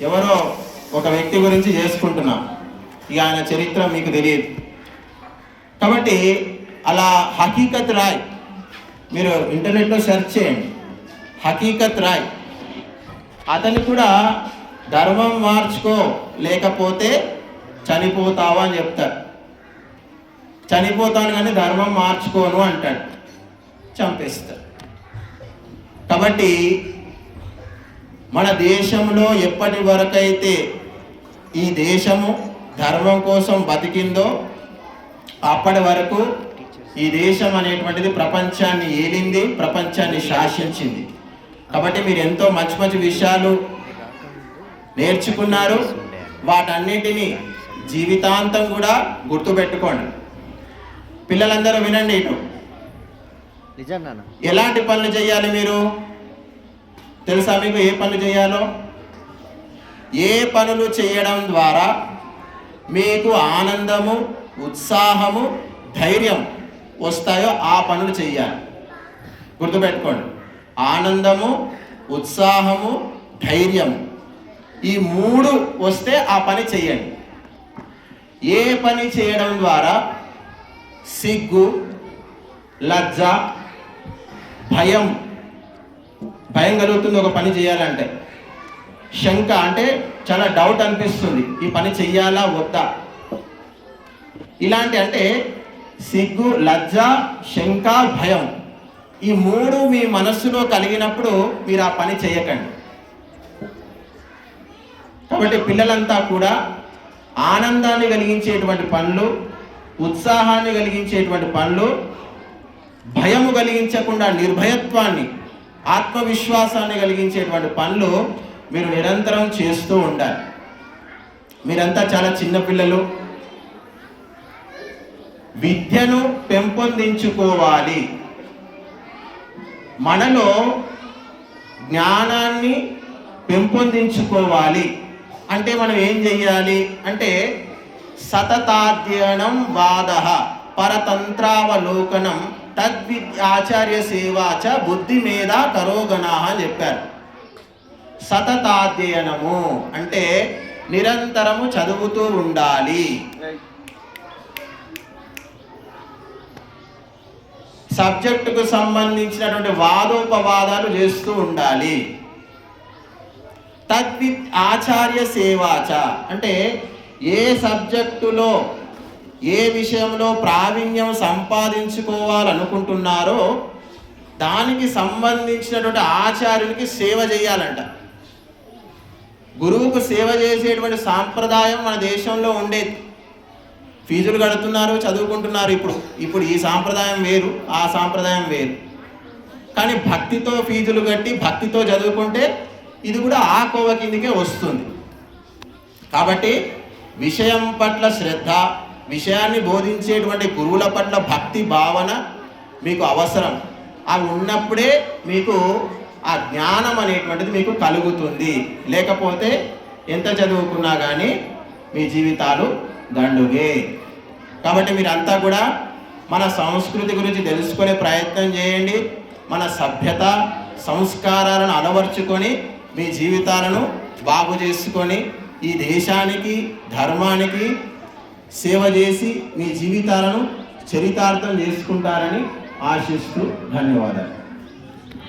ఎవరో ఒక వ్యక్తి గురించి చేసుకుంటున్నాం. ఇక ఆయన చరిత్ర మీకు తెలియదు. కాబట్టి అలా హకీకత్ రాయ్ మీరు ఇంటర్నెట్లో సెర్చ్ చేయండి. హకీకత్ రాయ్. అతను కూడా ధర్మం మార్చుకో లేకపోతే చనిపోతావా అని చెప్తారు చనిపోతాను కానీ ధర్మం మార్చుకోను అంటాడు. చంపేస్తారు కాబట్టి మన దేశంలో ఎప్పటి వరకైతే ఈ దేశము ధర్మం కోసం బతికిందో అప్పటి వరకు ఈ దేశం అనేటువంటిది ప్రపంచాన్ని ఏలింది ప్రపంచాన్ని శాసించింది. కాబట్టి మీరు ఎంతో మంచి మంచి విషయాలు నేర్చుకున్నారు. వాటన్నిటిని జీవితాంతం కూడా గుర్తుపెట్టుకోండి. పిల్లలందరూ వినండి ఇటు. ఎలాంటి పనులు చేయాలి మీరు? తెలుసా మీకు ఏ పనులు చేయాలో? ఏ పనులు చేయడం ద్వారా మీకు ఆనందము ఉత్సాహము ధైర్యం వస్తాయో ఆ పనులు చేయాలి గుర్తుపెట్టుకోండి. ఆనందము ఉత్సాహము ధైర్యం ఈ మూడు వస్తే ఆ పని చేయండి ఏ పని చేయడం ద్వారా సిగ్గు లజ్జ భయం భయం కలుగుతుంది ఒక పని చేయాలంటే. శంక అంటే చాలా డౌట్ అనిపిస్తుంది. ఈ పని చెయ్యాలా వద్దా? ఇలాంటి అంటే సిగ్గు లజ్జ శంక భయం ఈ మూడు మీ మనస్సులో కలిగినప్పుడు మీరు ఆ పని చేయకండి. కాబట్టి పిల్లలంతా కూడా ఆనందాన్ని కలిగించేటువంటి పనులు ఉత్సాహాన్ని కలిగించేటువంటి పనులు భయము కలిగించకుండా నిర్భయత్వాన్ని ఆత్మవిశ్వాసాన్ని కలిగించేటువంటి పనులు మీరు నిరంతరం చేస్తూ ఉండాలి. మీరంతా చాలా చిన్నపిల్లలు విద్యను పెంపొందించుకోవాలి. మనలో జ్ఞానాన్ని పెంపొందించుకోవాలి. అంటే మనం ఏం చెయ్యాలి? అంటే సతతాధ్యయనం వాద పరతంత్రావలోకనం తద్వి ఆచార్య సేవాచ బుద్ధి మీద కరోగణా అని చెప్పారు. సతతాధ్యయనము అంటే నిరంతరము చదువుతూ ఉండాలి. సబ్జెక్టుకు సంబంధించినటువంటి వాదోపవాదాలు చేస్తూ ఉండాలి. తద్వి ఆచార్య సేవాచ అంటే ఏ సబ్జెక్టులో ఏ విషయంలో ప్రావీణ్యం సంపాదించుకోవాలనుకుంటున్నారో దానికి సంబంధించినటువంటి ఆచార్యునికి సేవ చేయాలంట. గురువుకు సేవ చేసేటువంటి సాంప్రదాయం మన దేశంలో ఉండేది. ఫీజులు కడుతున్నారు చదువుకుంటున్నారు ఇప్పుడు. ఇప్పుడు ఈ సాంప్రదాయం వేరు ఆ సాంప్రదాయం వేరు. కానీ భక్తితో ఫీజులు కట్టి భక్తితో చదువుకుంటే ఇది కూడా ఆ కోవ కిందికే వస్తుంది. కాబట్టి విషయం పట్ల శ్రద్ధ విషయాన్ని బోధించేటువంటి గురువుల పట్ల భక్తి భావన మీకు అవసరం. అవి ఉన్నప్పుడే మీకు ఆ జ్ఞానం అనేటువంటిది మీకు కలుగుతుంది. లేకపోతే ఎంత చదువుకున్నా కానీ మీ జీవితాలు దండుగే. కాబట్టి మీరంతా కూడా మన సంస్కృతి గురించి తెలుసుకునే ప్రయత్నం చేయండి. మన సభ్యత సంస్కారాలను అలవర్చుకొని మీ జీవితాలను బాగు చేసుకొని ఈ దేశానికి ధర్మానికి సేవ చేసి మీ జీవితాలను చరితార్థం చేసుకుంటారని ఆశిస్తూ ధన్యవాదాలు.